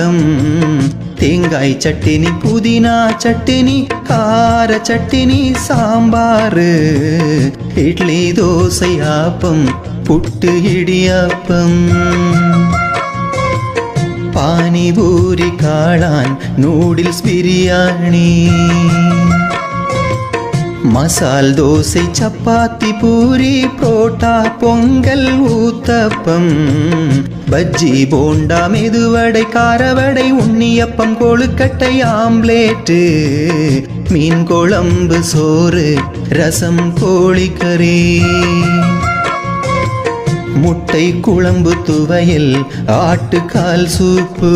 சாதம் தேங்காய் சட்டினி புதினா சட்டினி கார சட்டினி சாம்பாரு. இட்லி தோசை ஆப்பம் புட்டு இடியாப்பம். பானிபூரி காளான் நூடில்ஸ் பிரியாணி. மசால் தோசை சப்பாத்தி பூரி புரோட்டா பொங்கல் ஊத்தப்பம். பஜ்ஜி போண்டா மெதுவடை காரவடை உண்ணியப்பம் கொழுக்கட்டை ஆம்லேட்டு மீன் குழம்பு சோறு ரசம் கோழிக்கறி முட்டை குழம்பு துவையல் ஆட்டுக்கால் சூப்பு.